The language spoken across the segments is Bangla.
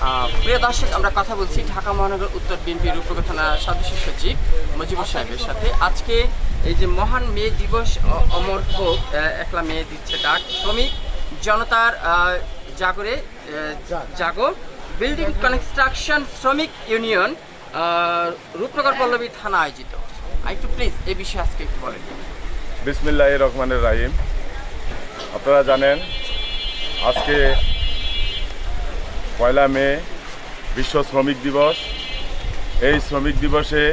প্রিয় দর্শক, আমরা কথা বলছি ঢাকা মহানগর উত্তর বিএনপির রূপকথা থানার সদস্য সচিব মুজিবুর সাহেবের সাথে। আজকে এই যে মহান মে দিবস অমর হোক একলা মেয়ে দিচ্ছে ডাক শ্রমিক, জনতার জাগরে জাগো, বিল্ডিং কনস্ট্রাকশন শ্রমিক ইউনিয়ন রূপনগর পল্লবী থানা আয়োজিত। একটু প্লিজ এ বিষয়ে আজকে একটু বলেন। বিসমিল্লাহ রহমানের রাহিম। আপনারা জানেন, আজকে পয়লা মে বিশ্ব শ্রমিক দিবস। এই শ্রমিক দিবসে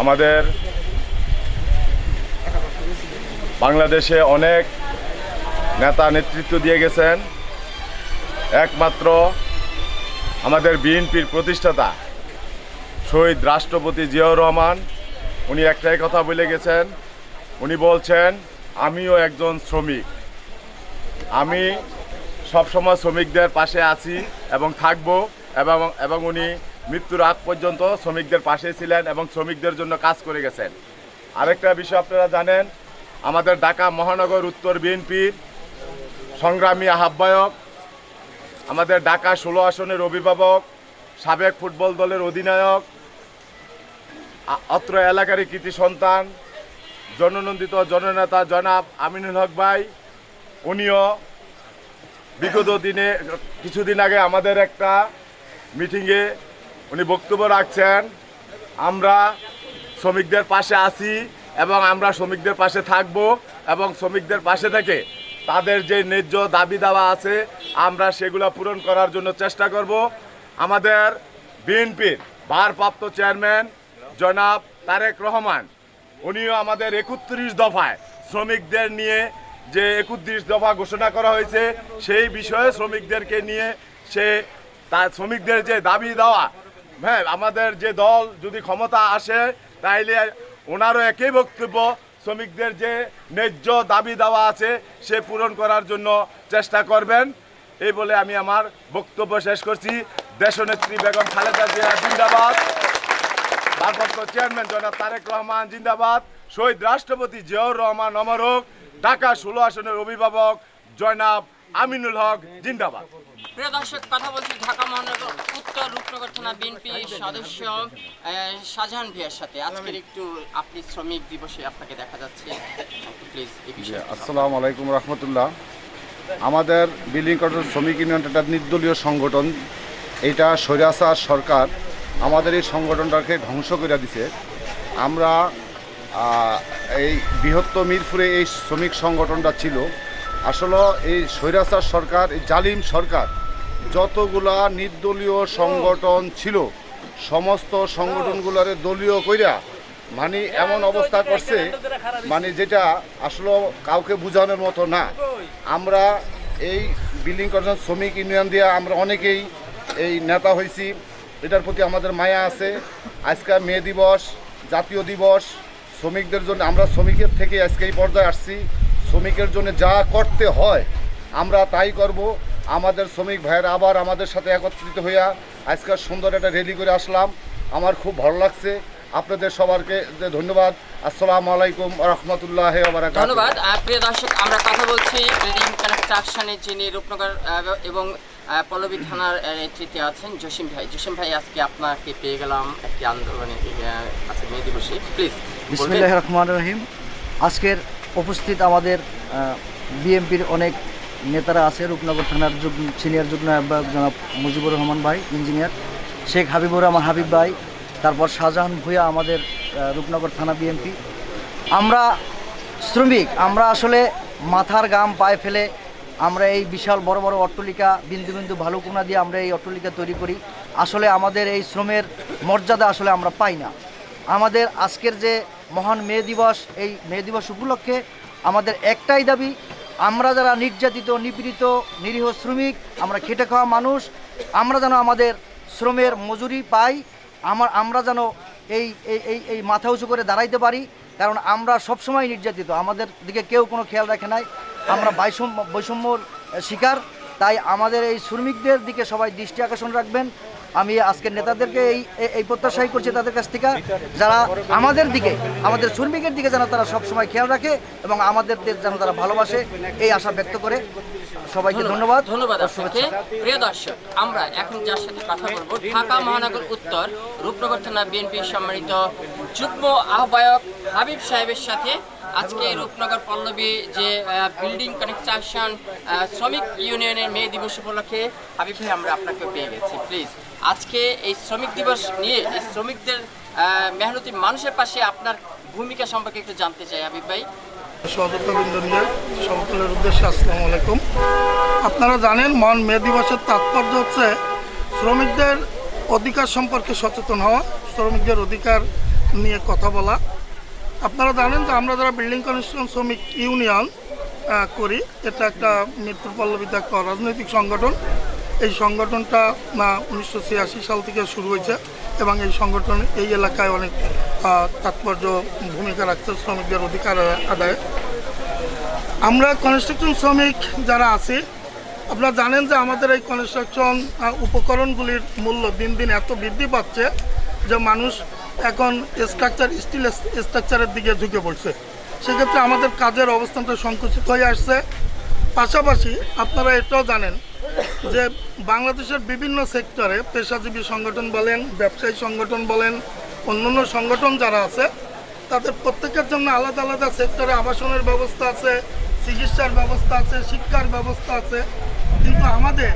আমাদের বাংলাদেশে অনেক নেতা নেতৃত্ব দিয়ে গেছেন। একমাত্র আমাদের বিএনপির প্রতিষ্ঠাতা শহীদ রাষ্ট্রপতি জিয়াউর রহমান, উনি একটাই কথা বলে গেছেন। উনি বলছেন, আমিও একজন শ্রমিক। আমি সবসময় শ্রমিকদের পাশে আছি এবং থাকব এবং এবং উনি মৃত্যুর আগ পর্যন্ত শ্রমিকদের পাশে ছিলেন এবং শ্রমিকদের জন্য কাজ করে গেছেন। আরেকটা বিষয় আপনারা জানেন, আমাদের ঢাকা মহানগর উত্তর বিএনপির সংগ্রামী আহ্বায়ক, আমাদের ঢাকা ষোলো আসনের অভিভাবক, সাবেক ফুটবল দলের অধিনায়ক অত্র এলাকারই কৃতি সন্তান, জননন্দিত জননেতা জনাব আমিনুল হক ভাই, উনিও বিগত দিনে, কিছুদিন আগে আমাদের একটা মিটিংয়ে উনি বক্তব্য রাখছেন, আমরা শ্রমিকদের পাশে আছি এবং আমরা শ্রমিকদের পাশে থাকব এবং শ্রমিকদের পাশে থেকে তাদের যে ন্যায্য দাবি দাওয়া আছে, আমরা সেগুলো পূরণ করার জন্য চেষ্টা করব। আমাদের বিএনপির ভারপ্রাপ্ত চেয়ারম্যান জনাব তারেক রহমান, উনিও আমাদের একত্রিশ দফায় শ্রমিকদের নিয়ে যে একত্রিশ দফা ঘোষণা করা হয়েছে, সেই বিষয়ে শ্রমিকদেরকে নিয়ে সে তার শ্রমিকদের যে দাবি দেওয়া হ্যাঁ আমাদের যে দল যদি ক্ষমতা আসে, তাইলে ওনারও একই বক্তব্য, শ্রমিকদের যে ন্যায্য দাবি দেওয়া আছে, সে পূরণ করার জন্য চেষ্টা করবেন। এই বলে আমি আমার বক্তব্য শেষ করছি। দেশনেত্রী বেগম খালেদা জিয়া জিন্দাবাদ। ভারপ্রাপ্ত চেয়ারম্যান জনাব তারেক রহমান জিন্দাবাদ। শহীদ রাষ্ট্রপতি জিয়াউর রহমান অমর হোক ঢাকা ষোলো আসনের অভিভাবক জয়নাব আমিনুল হক জিন্দাবাদ। প্রিয় দর্শক কথা বলছি ঢাকা মহানগর উত্তর রূপনগর থানা বিএনপি সদস্য শাহজাহান ভিয়ার সাথে। আজকের একটু আপনি শ্রমিক দিবসে আপনাকে দেখা যাচ্ছে। প্লিজ এই বিষয়ে আসসালামু আলাইকুম রহমতুল্লাহ। আমাদের বিল্ডিং কটন শ্রমিক ইউনিয়ন একটা নির্দলীয় সংগঠন এটা স্বৈরাচার সরকার আমাদের এই সংগঠনটাকে ধ্বংস করে দিছে। আমরা এই বৃহত্তর মিরপুরে এই শ্রমিক সংগঠনটা ছিল। আসলে এই স্বৈরাচার সরকার, এই জালিম সরকার যতগুলা নির্দলীয় সংগঠন ছিল, সমস্ত সংগঠনগুলারে দলীয় কইরা মানে এমন অবস্থা করছে মানে যেটা আসলে কাউকে বোঝানোর মতো না। আমরা এই বিল্ডিং কর্পোরেশন শ্রমিক ইউনিয়ন দিয়ে আমরা অনেকেই এই নেতা হয়েছি এটার প্রতি আমাদের মায়া আছে। আজকে মে দিবস, জাতীয় দিবস শ্রমিকদের জন্য, আমরা শ্রমিকের থেকে আজকে এই পর্যায়ে আসছি। শ্রমিকের জন্য যা করতে হয়, আমরা তাই করব। আমাদের শ্রমিক ভাইয়েরা আবার আমাদের সাথে একত্রিত হইয়া আজকে সুন্দর একটা রেলি করে আসলাম। আমার খুব ভালো লাগছে। আপনাদের সবারকে ধন্যবাদ। আসসালামু আলাইকুম রহমতুল্লাহ ধন্যবাদ। প্রিয় দর্শক, আমরা কথা বলছি বিল্ডিং যিনি রূপনগর এবং পল্লবী থানার নেতৃত্বে আছেন জসিম ভাই। জসিম ভাই, আজকে আপনাকে পেয়ে গেলাম একটি আন্দোলনে আজকে মে দিবসে প্লিজ বিসমিল্লাহ রহমান রহিম। আজকের উপস্থিত আমাদের বিএমপির অনেক নেতারা আছে, রূপনগর থানার সিনিয়র যুগ্ম আহ্বায়ক জনাব মুজিবুর রহমান ভাই, ইঞ্জিনিয়ার। শেখ হাবিবুর রহমান হাবিব ভাই, তারপর শাহজাহান ভূঁইয়া আমাদের রূপনগর থানা বিএমপি আমরা শ্রমিক, আমরা আসলে মাথার গাম পায়ে ফেলে আমরা এই বিশাল বড় বড় অট্টলিকা, বিন্দু বিন্দু ভালুকুনা দিয়ে আমরা এই অট্টলিকা তৈরি করি। আসলে আমাদের এই শ্রমের মর্যাদা আসলে আমরা পাই না। আমাদের আজকের যে মহান মে দিবস, এই মে দিবস উপলক্ষে আমাদের একটাই দাবি, আমরা যারা নির্যাতিত, নিপীড়িত, নিরীহ শ্রমিক, আমরা খেটে খাওয়া মানুষ, আমরা যেন আমাদের শ্রমের মজুরি পাই, আমার, আমরা যেন এই এই এই মাথা উঁচু করে দাঁড়াইতে পারি, কারণ আমরা সবসময় নির্যাতিত। আমাদের দিকে কেউ কোনো খেয়াল রাখে নাই। আমরা বৈষম্য বৈষম্যর শিকার তাই আমাদের এই শ্রমিকদের দিকে সবাই দৃষ্টি আকর্ষণ রাখবেন। আমি আজকের নেতাদেরকে এই এই- প্রত্যাশাই করছি তাদের কাছ থেকে যারা আমাদের দিকে আমাদের শ্রমিকের দিকে যেন তারা সবসময় খেয়াল রাখে এবং আমাদের যেন তারা ভালোবাসে এই আশা ব্যক্ত করে। সবাইকে ধন্যবাদ। ধন্যবাদ। প্রিয় দর্শক আমরা এখন যার সাথে কথা বলব ঢাকা মহানগর উত্তর রূপনগর থানা বিএনপির সম্মানিত যুগ্ম আহ্বায়ক হাবিব সাহেবের সাথে আজকে রূপনগর পল্লবী যে বিল্ডিং কনস্ট্রাকশন শ্রমিক ইউনিয়নের মে দিবস উপলক্ষে, হাবিব ভাই, আমরা আপনাকে পেয়ে গেছি। প্লিজ আজকে এই শ্রমিক দিবস নিয়ে, এই শ্রমিকদের মেহনতি মানুষের পাশে আপনার ভূমিকা সম্পর্কে একটু জানতে চাই, হাবিব ভাই। সকলের উদ্দেশ্যে আসসালামু আলাইকুম। আপনারা জানেন মন মে দিবসের তাৎপর্য হচ্ছে শ্রমিকদের অধিকার সম্পর্কে সচেতন হওয়া, শ্রমিকদের অধিকার নিয়ে কথা বলা। আপনারা জানেন যে আমরা যারা বিল্ডিং কনস্ট্রাকশন শ্রমিক ইউনিয়ন করি, এটা একটা মৃত্যুর পল্লবিতে রাজনৈতিক সংগঠন। এই সংগঠনটা উনিশশো সাল থেকে শুরু হয়েছে এবং এই সংগঠন এই এলাকায় অনেক তাৎপর্য ভূমিকা রাখছে শ্রমিকদের অধিকার আদায়। আমরা কনস্ট্রাকশন শ্রমিক যারা আছি, আপনারা জানেন যে আমাদের এই কনস্ট্রাকশন উপকরণগুলির মূল্য দিন দিন এত বৃদ্ধি পাচ্ছে যে মানুষ এখন স্ট্রাকচার স্টিল স্ট্রাকচারের দিকে ঝুঁকে পড়ছে। সেক্ষেত্রে আমাদের কাজের অবস্থানটা সংকুচিত হয়ে আসছে। পাশাপাশি আপনারা এটাও জানেন যে বাংলাদেশের বিভিন্ন সেক্টরে পেশাজীবী সংগঠন বলেন, ব্যবসায়ী সংগঠন বলেন, অন্যান্য সংগঠন যারা আছে, তাদের প্রত্যেকের জন্য আলাদা আলাদা সেক্টরে আবাসনের ব্যবস্থা আছে, চিকিৎসার ব্যবস্থা আছে, শিক্ষার ব্যবস্থা আছে। কিন্তু আমাদের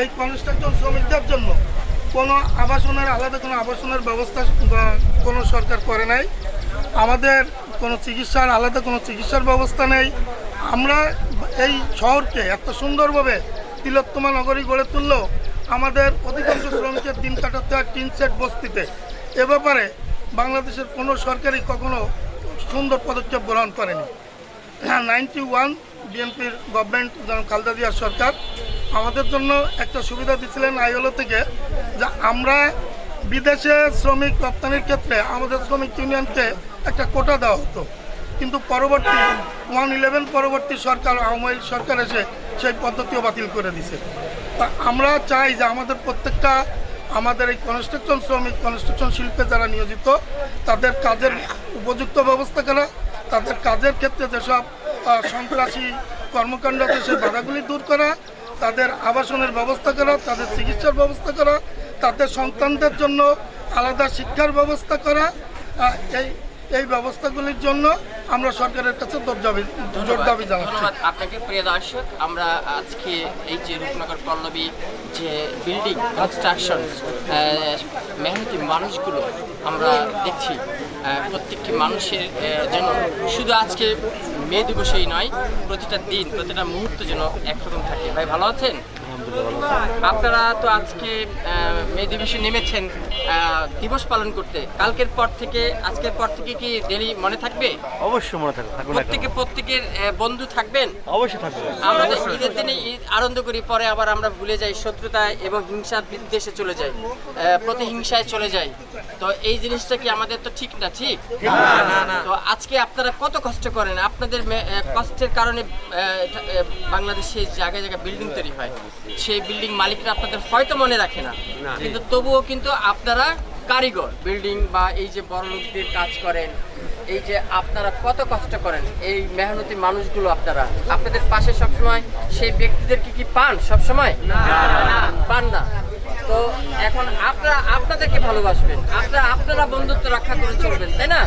এই কনস্ট্রাকশন শ্রমিকদের জন্য কোনো আবাসনের, আলাদা কোনো আবাসনের ব্যবস্থা কোনো সরকার করে নাই। আমাদের কোনো চিকিৎসার, আলাদা কোনো চিকিৎসার ব্যবস্থা নেই। আমরা এই শহরকে এত সুন্দরভাবে তিলোত্তমা নগরী গড়ে তুললেও আমাদের অধিকাংশ শ্রমিকের দিন কাটাতে হয় টিন সেট বস্তিতে। এ ব্যাপারে বাংলাদেশের কোনো সরকারই কখনো সুন্দর পদক্ষেপ গ্রহণ করেনি। নাইনটি ওয়ান বিএনপির গভর্নমেন্ট খালদা জিয়ার সরকার আমাদের জন্য একটা সুবিধা দিচ্ছিলেন আইএলও থেকে যে আমরা বিদেশে শ্রমিক রপ্তানির ক্ষেত্রে আমাদের শ্রমিক ইউনিয়নকে একটা কোটা দেওয়া হতো। কিন্তু পরবর্তী ওয়ান ইলেভেন পরবর্তী সরকার, আওয়ামী সরকার এসে সেই পদ্ধতিও বাতিল করে দিছে। তা আমরা চাই যে আমাদের প্রত্যেকটা আমাদের এই কনস্ট্রাকশন শ্রমিক, কনস্ট্রাকশন শিল্পে যারা নিয়োজিত, তাদের কাজের উপযুক্ত ব্যবস্থা করা, তাদের কাজের ক্ষেত্রে যেসব সন্ত্রাসী কর্মকাণ্ড আছে সেই বাধাগুলি দূর করা তাদের আবাসনের ব্যবস্থা করা তাদের চিকিৎসার ব্যবস্থা করা তাদের সন্তানদের জন্য আলাদা শিক্ষার ব্যবস্থা করা এই এই ব্যবস্থাগুলির জন্য আমরা সরকারের কাছে দাবি জোর দাবি জানাচ্ছি। আপনাকে প্রিয় দর্শক আমরা আজকে এই যে রূপনগর পল্লবী যে বিল্ডিং কনস্ট্রাকশন মেহনতি মানুষগুলো আমরা দেখছি প্রত্যেকটি মানুষের যেন শুধু আজকে মে দিবসেই নয়, প্রতিটা দিন, প্রতিটা মুহূর্ত যেন একরকম থাকে। ভাই, ভালো আছেন? আপনারা তো আজকে মে দিবসে নেমেছেন দিবস পালন করতে। কালকের পর থেকে আজকের পর থেকে কি ডেলি মনে থাকবে? অবশ্যই মনে থাকবে? প্রত্যেকে প্রত্যেকের বন্ধু থাকবেন? অবশ্যই থাকবে। আমরা তো ঈদের দিনে ঈদ আনন্দ করি পরে আবার আমরা ভুলে যাই শত্রুতায় এবং হিংসা বিদ্বেষে চলে যাই প্রতিহিংসায় চলে যাই। তো এই জিনিসটা কি আমাদের তো ঠিক না ঠিক? তো আজকে আপনারা কত কষ্ট করেন? আপনাদের কষ্টের কারণে বাংলাদেশে জায়গায় জায়গায় বিল্ডিং তৈরি হয়। সেই বিল্ডিং মালিকরা আপনাদের হয়তো মনে রাখে না। কিন্তু তবুও কিন্তু আপনারা কারিগর বিল্ডিং বা এই যে বড় লোকদের কাজ করেন এই যে আপনারা কত কষ্ট করেন এই মেহনতি মানুষগুলো আপনারা আপনাদের পাশে সবসময় সেই ব্যক্তিদেরকে কি পান সবসময়? না। পান না। তো এখন আপনারা, আপনাদেরকে ভালোবাসবেন। আপনারা আপনারা বন্ধুত্ব রক্ষা করে চলবেন, তাই না?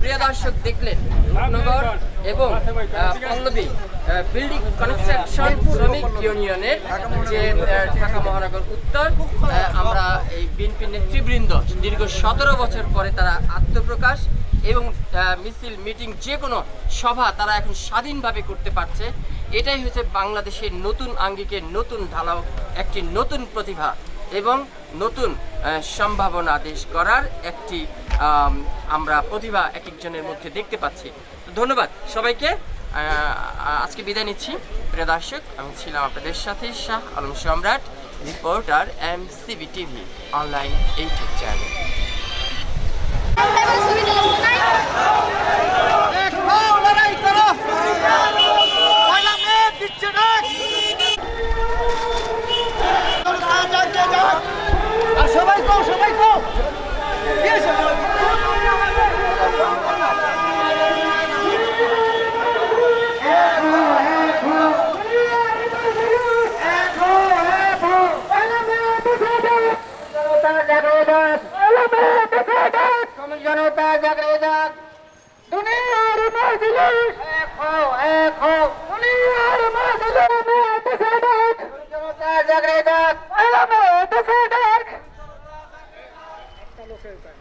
প্রিয় দর্শক দেখলেন, রূপনগর এবং পল্লবী বিল্ডিং কনস্ট্রাকশন শ্রমিক ইউনিয়নের যে ঢাকা মহানগর উত্তর আমরা এই বিএনপি নেতৃবৃন্দ দীর্ঘ সতেরো বছর পরে তারা আত্মপ্রকাশ এবং মিছিল মিটিং যে কোনো সভা তারা এখন স্বাধীনভাবে করতে পারছে। এটাই হচ্ছে বাংলাদেশের নতুন আঙ্গিকের নতুন ঢালাও একটি নতুন প্রতিভা এবং নতুন সম্ভাবনা দেশ করার একটি আমরা প্রতিভা এক একজনের মধ্যে দেখতে পাচ্ছি। ধন্যবাদ সবাইকে। আজকে বিদায় নিচ্ছি। প্রিয় দর্শক, আমি ছিলাম আপনাদের সাথে Shah Alam Samrat, reporter M CB TV, online YouTube channel. जनता जगरेजा। दुनिया मजलूस। एक एको एक हो। दुनिया मजलूस में तसदक जनता जागरेगा अलम तसदक चलो खेलता है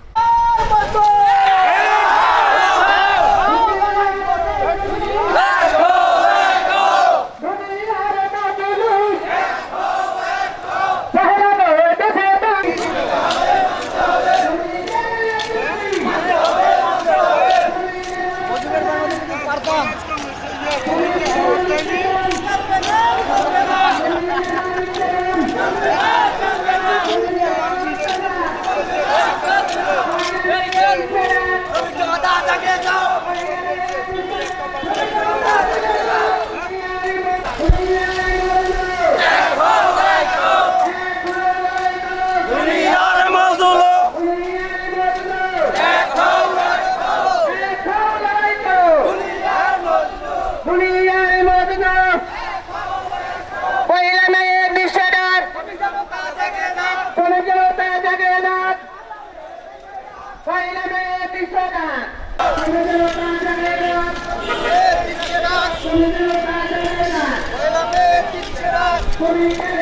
বিশ্বনাথ দুনিয়ার